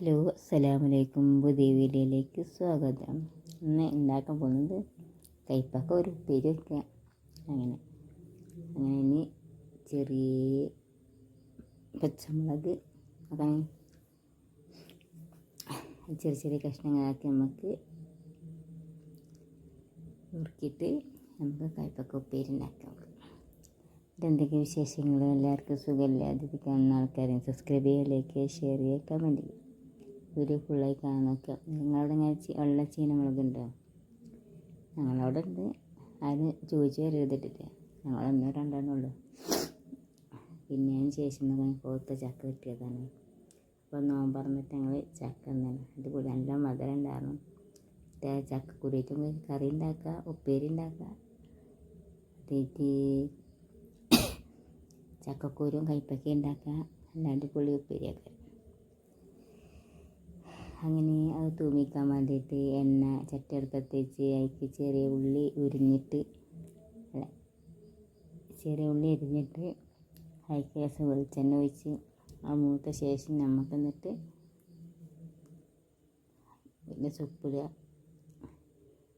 Hello അസ്സലാമലൈക്കും പുതിയ വീഡിയോയിലേക്ക് സ്വാഗതം. ഇന്ന് ഉണ്ടാക്കാൻ പോകുന്നത് കയ്പ്പക്ക ഒരു ഉപ്പേരി വയ്ക്കുക അങ്ങനെ. അങ്ങനെ ഇനി ചെറിയ പച്ചമുളക് അതാണ് ചെറിയ ചെറിയ കഷ്ണങ്ങളാക്കി നമുക്ക് നുറുക്കിയിട്ട് നമുക്ക് കയ്പ്പക്ക ഉപ്പേരി ഉണ്ടാക്കാം. എന്തൊക്കെ വിശേഷങ്ങൾ? എല്ലാവർക്കും സുഖമില്ലാതിരിക്കുന്ന ആൾക്കാരെയും സബ്സ്ക്രൈബ് ചെയ്യുക ലൈക്ക് ചെയ്യുക ഷെയർ ചെയ്യുക കമന്റ് ചെയ്യുക. വീഡിയോ ഫുള്ളായി കാണാൻ നോക്കുക. നിങ്ങളവിടെ ഇങ്ങനെ വെള്ള ചീനമുളകുണ്ടോ? ഞങ്ങളവിടെ ഉണ്ട് ആരും ചോദിച്ചു വരരുതിട്ടില്ല ഞങ്ങളൊന്നോ രണ്ടെണ്ണുള്ളൂ പിന്നെ അതിന് ശേഷം കോത്ത ചക്ക കിട്ടിയതാണ്. അപ്പോൾ പറഞ്ഞിട്ട് ഞങ്ങൾ ചക്ക തന്നെയാണ് അടിപൊളി. നല്ല മധുരം ഉണ്ടായിരുന്നു ചക്ക കുടിയിട്ടും കറി ഉണ്ടാക്കുക ഉപ്പേരി ഉണ്ടാക്കുക. അതേറ്റ് ചക്കക്കൂരും കയ്പ്പയ്ക്ക ഉണ്ടാക്കുക. നല്ല അടിപൊളി ഉപ്പേരിയൊക്കെ അങ്ങനെ അത് തൂമിക്കാൻ വേണ്ടിയിട്ട് എണ്ണ ചട്ടിയെടുപ്പത്ത് വെച്ച് അതിലേക്ക് ചെറിയ ഉള്ളി ഉരിഞ്ഞിട്ട് അല്ല ചെറിയ ഉള്ളി എരിഞ്ഞിട്ട് അതിലേക്ക് രസം വെളിച്ചെണ്ണ ഒഴിച്ച് ആ മൂത്ത ശേഷം നമുക്ക് എന്നിട്ട് പിന്നെ സുപ്പിടുക.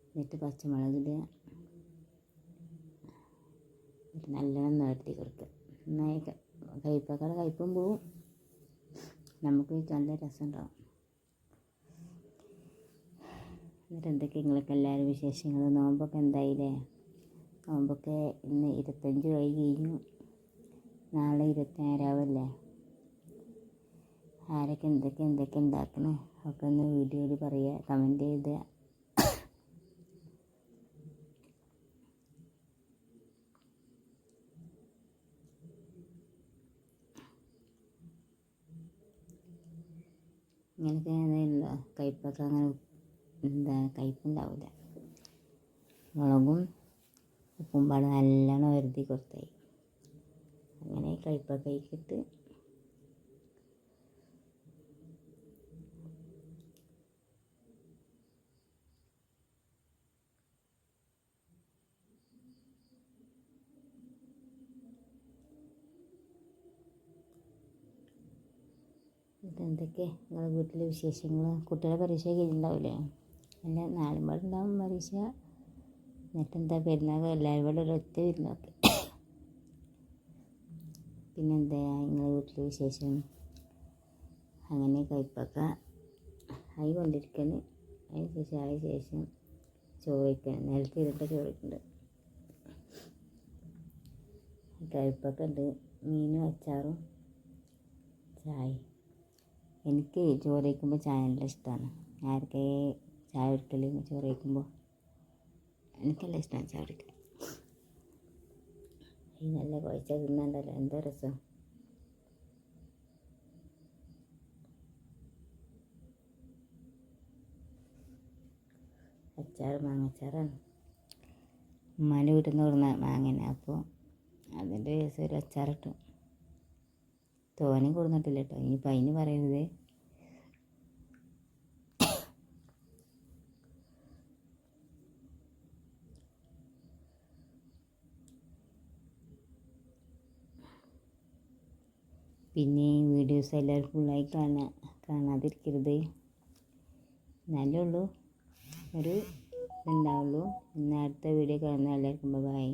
എന്നിട്ട് പച്ചമുളക് ഇടുക. നല്ലോണം നിരത്തി കൊടുക്കുക. നന്നായി കയ്പ്പക്കയുടെ കയ്പ്പും പോവും. നമുക്ക് നല്ല രസം ഉണ്ടാവും എന്നിട്ട് എന്തൊക്കെ നിങ്ങൾക്ക് എല്ലാവരും വിശേഷങ്ങൾ നോമ്പൊക്കെ എന്തായില്ലേ? നോമ്പൊക്കെ ഇന്ന് ഇരുപത്തഞ്ച് വഴി കഴിഞ്ഞു. നാളെ ഇരുപത്തിനാലാവല്ലേ? ആരൊക്കെ എന്തൊക്കെ എന്തൊക്കെ ഉണ്ടാക്കണം ഒക്കെ ഒന്ന് വീഡിയോയിൽ പറയുക കമന്റ് ചെയ്ത് ഇങ്ങനെയൊക്കെ എന്താ കയ്പൊക്കെ അങ്ങനെ എന്താ കയ്പ്പുണ്ടാവില്ല മുളകും ഉപ്പും പാടെ നല്ലോണം വരുതി കൊടുത്തായി. അങ്ങനെ കയ്പ്പൊക്കെ ഇട്ട് ഇതെന്തൊക്കെ? നിങ്ങളുടെ വീട്ടിലെ വിശേഷങ്ങൾ കുട്ടികളെ പരീക്ഷ കഴിഞ്ഞിട്ടുണ്ടാവില്ലേ അല്ല നാലും പാടെ ഉണ്ടാവും പരീക്ഷ. എന്നിട്ടെന്താ പെരുന്നാൾ എല്ലാവരും കൂടെ ഒരൊറ്റ പെരുന്നാൾക്ക്. പിന്നെന്താ നിങ്ങളെ വീട്ടിലെ വിശേഷം? അങ്ങനെ കഴിപ്പൊക്കെ ആയി കൊണ്ടിരിക്കുന്നു അതിന് ശേഷം ആയ ശേഷം ചോറ് വയ്ക്കണം നിലത്ത് ഇരുന്നിട്ട് ചോറിക്കുന്നുണ്ട് വയ്ക്കുന്നുണ്ട് ഉണ്ട്. മീനും അച്ചാറും ചായ എനിക്ക് ചോറ് ചായ നല്ല ഇഷ്ടമാണ് ആർക്കെ ചായ കുടിക്കൽ ചോറ് കഴിക്കുമ്പോൾ എനിക്കെല്ലാം ഇഷ്ടമാണ് ചായ കുടിക്കാൻ. ഈ നല്ല കുഴച്ച തിന്നണ്ടല്ലോ എന്താ രസം? അച്ചാർ മാങ്ങച്ചാറാണ്. ഉമ്മാന്റെ വീട്ടിൽ നിന്ന് കൊടുന്ന മാങ്ങനെ അപ്പോൾ അതിന്റെ ഒരു അച്ചാറിട്ടു. തോനെ കൊടുന്നിട്ടില്ല കേട്ടോ ഇനിയിപ്പോൾ അതിന് പറയരുത്. പിന്നെ ഈ വീഡിയോസ് എല്ലാവരും ഫുള്ളായി കാണാൻ കാണാതിരിക്കരുത്. എന്നാലേ ഒരു ഇതുണ്ടാവുള്ളൂ. ഇന്ന് അടുത്ത വീഡിയോ കാണുന്ന എല്ലാവർക്കും ബൈ